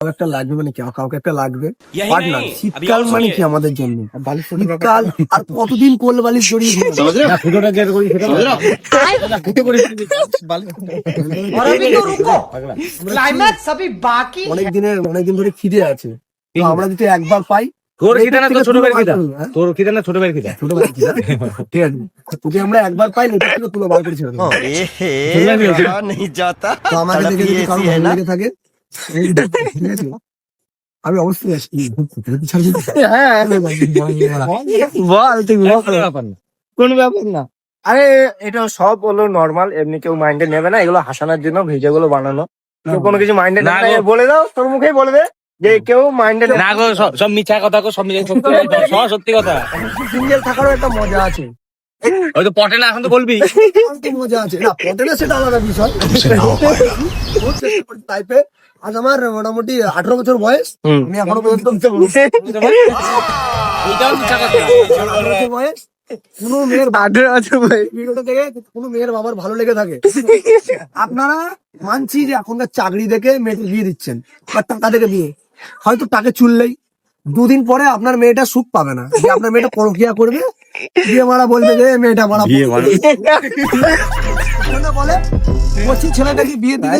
কাউকে একটা লাগবে মানে কি কাউকে একটা লাগবে यही পার্টনার नहीं, अभी শীতকাল और মানে सुनिए। কি আমাদের জন্য শীতকাল আর কতদিন কোল বালিশ জড়িয়ে ঘুমাবো? और अभी तो रुको क्लाइमैक्स अभी बाकी অনেক দিনের অনেক দিন ধরে খিদে আছে তো আমরা যদি একবার পাই তোর এই খিদে না থেকে তোর ছোট তুলো ভাইয়ের বার খিদা করবো, হ্যাঁ? তোর খিদে না ছোট ভাইয়ের খিদা ছোট ভাই খিদা ঠিক আছে তোকে আমরা একবার পাই না থেকে তুলো বার করে ছেড়ে দেবো नहीं जाता তো আমাকে तड़प আমি অবশ্যই আসি বল ব্যাপার না আরে এটা সব হলো নর্মাল এমনি কেউ মাইন্ডে নেবে না এগুলো হাসানোর জন্য ভিডিও গুলো বানানো কোনো কিছু মাইন্ডে না বলে দাও তোর মুখেই বলে দে যে কেউ মাইন্ডে না গো সব মিথ্যা কথা গো সব মিথ্যা সত্যি কথা। সিঙ্গেল থাকারও একটা মজা আছে। ওই তো পটে না এখন তো বলবি। মজা আছে। না পটেলে সেটা আলাদা বিষয়। টাইপে আজ আমার মোটামুটি আঠারো বছর বয়স। আমি এখনও পর্যন্ত বয়স। কোনো মেয়ের আঠেরো বছর বয়স। ভিডিওটা দেখে কোনো মেয়ের বাবার ভালো লেগে থাকে। আপনারা মানছি যে এখনকার চাকরি দেখে মেয়েকে বিয়ে দিচ্ছেন বা টাকা দেখে বিয়ে। হয়তো টাকে চুললেই দুদিন পরে আপনার মেয়েটা সুখ পাবে না। আপনার মেয়েটা পরকিয়া করবে বিয়ে মারা বলবে যে মেয়েটা মারা বিয়ে মারা। বলে বলছি ছেলেটাকে বিয়ে দিলে